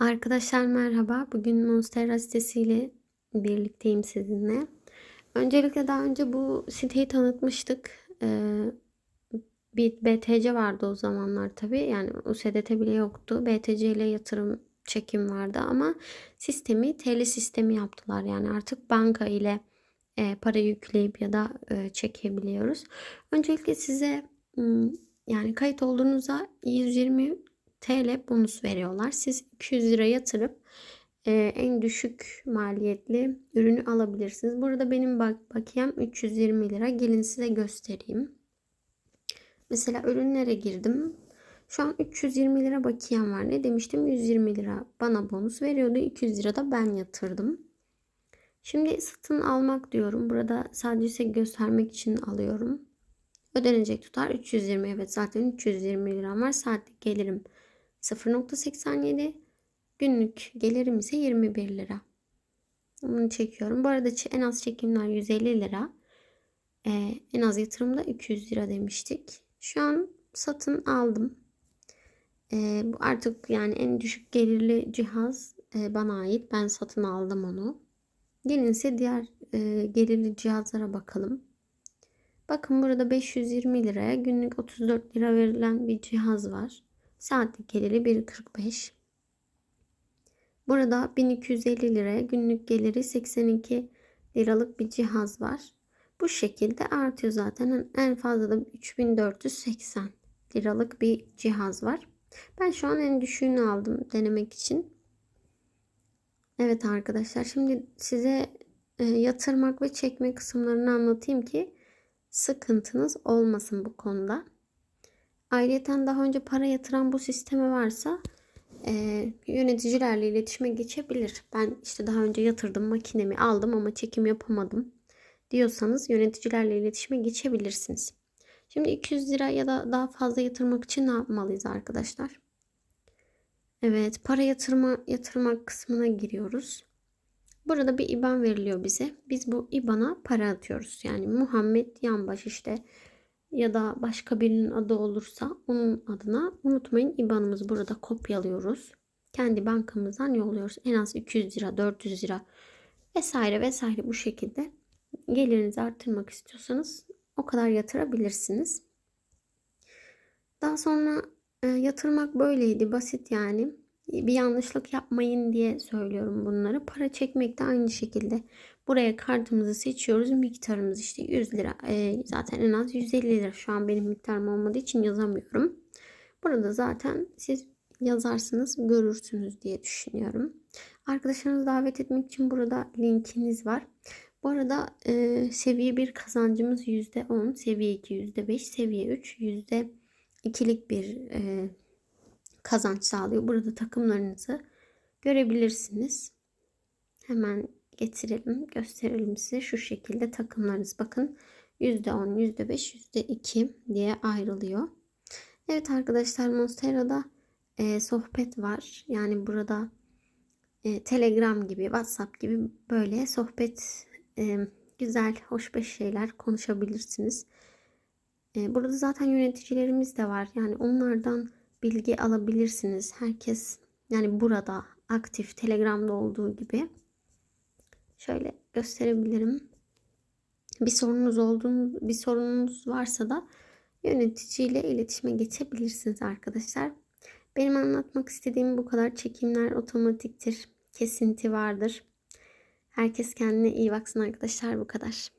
Arkadaşlar merhaba. Bugün Monstera sitesiyle birlikteyim sizinle. Öncelikle daha önce bu siteyi tanıtmıştık. Ee, bir BTC vardı o zamanlar tabii. Yani USDT bile yoktu. BTC ile yatırım çekim vardı ama sistemi TL sistemi yaptılar. Yani artık banka ile e, para yükleyip ya da e, çekebiliyoruz. Öncelikle size yani kayıt olduğunuzda 120 TL bonus veriyorlar. Siz 200 lira yatırıp e, en düşük maliyetli ürünü alabilirsiniz. Burada benim bak bakiyem 320 lira. Gelin size göstereyim. Mesela ürünlere girdim. Şu an 320 lira bakiyem var. Ne demiştim? 120 lira bana bonus veriyordu. 200 lira da ben yatırdım. Şimdi satın almak diyorum. Burada sadece göstermek için alıyorum. Ödenecek tutar 320. Evet zaten 320 liram var. Saatlik gelirim 0.87 günlük gelirim ise 21 lira. Bunu çekiyorum. Bu arada en az çekimler 150 lira. Ee, en az yatırımda 200 lira demiştik. Şu an satın aldım. Ee, bu artık yani en düşük gelirli cihaz e, bana ait. Ben satın aldım onu. Gelin ise diğer e, gelirli cihazlara bakalım. Bakın burada 520 liraya günlük 34 lira verilen bir cihaz var. Saatlik geliri 1.45. Burada 1250 liraya günlük geliri 82 liralık bir cihaz var. Bu şekilde artıyor zaten. En fazla da 3480 liralık bir cihaz var. Ben şu an en düşüğünü aldım denemek için. Evet arkadaşlar şimdi size e, yatırmak ve çekme kısımlarını anlatayım ki sıkıntınız olmasın bu konuda. Ayrıca daha önce para yatıran bu sisteme varsa e, yöneticilerle iletişime geçebilir. Ben işte daha önce yatırdım makinemi aldım ama çekim yapamadım diyorsanız yöneticilerle iletişime geçebilirsiniz. Şimdi 200 lira ya da daha fazla yatırmak için ne yapmalıyız arkadaşlar? Evet para yatırma yatırmak kısmına giriyoruz. Burada bir IBAN veriliyor bize. Biz bu IBAN'a para atıyoruz. Yani Muhammed Yanbaş işte ya da başka birinin adı olursa onun adına unutmayın IBAN'ımızı burada kopyalıyoruz. Kendi bankamızdan yolluyoruz. En az 200 lira, 400 lira vesaire vesaire bu şekilde gelirinizi arttırmak istiyorsanız o kadar yatırabilirsiniz. Daha sonra e, yatırmak böyleydi. Basit yani. Bir yanlışlık yapmayın diye söylüyorum bunları. Para çekmek de aynı şekilde. Buraya kartımızı seçiyoruz. Miktarımız işte 100 lira. E, zaten en az 150 lira. Şu an benim miktarım olmadığı için yazamıyorum. Burada zaten siz yazarsınız görürsünüz diye düşünüyorum. Arkadaşlarınızı davet etmek için burada linkiniz var. Bu arada e, seviye 1 kazancımız %10, seviye 2 %5, seviye 3 %2'lik bir e, kazanç sağlıyor. Burada takımlarınızı görebilirsiniz. Hemen getirelim, gösterelim size. Şu şekilde takımlarınız bakın %10, %5, %2 diye ayrılıyor. Evet arkadaşlar Monstera'da e, sohbet var. Yani burada e, Telegram gibi, WhatsApp gibi böyle sohbet e, güzel, hoş beş şeyler konuşabilirsiniz. E, burada zaten yöneticilerimiz de var. Yani onlardan bilgi alabilirsiniz. Herkes yani burada aktif Telegram'da olduğu gibi. Şöyle gösterebilirim. Bir sorunuz olduğunu, bir sorununuz varsa da yöneticiyle iletişime geçebilirsiniz arkadaşlar. Benim anlatmak istediğim bu kadar. Çekimler otomatiktir. Kesinti vardır. Herkes kendine iyi baksın arkadaşlar bu kadar.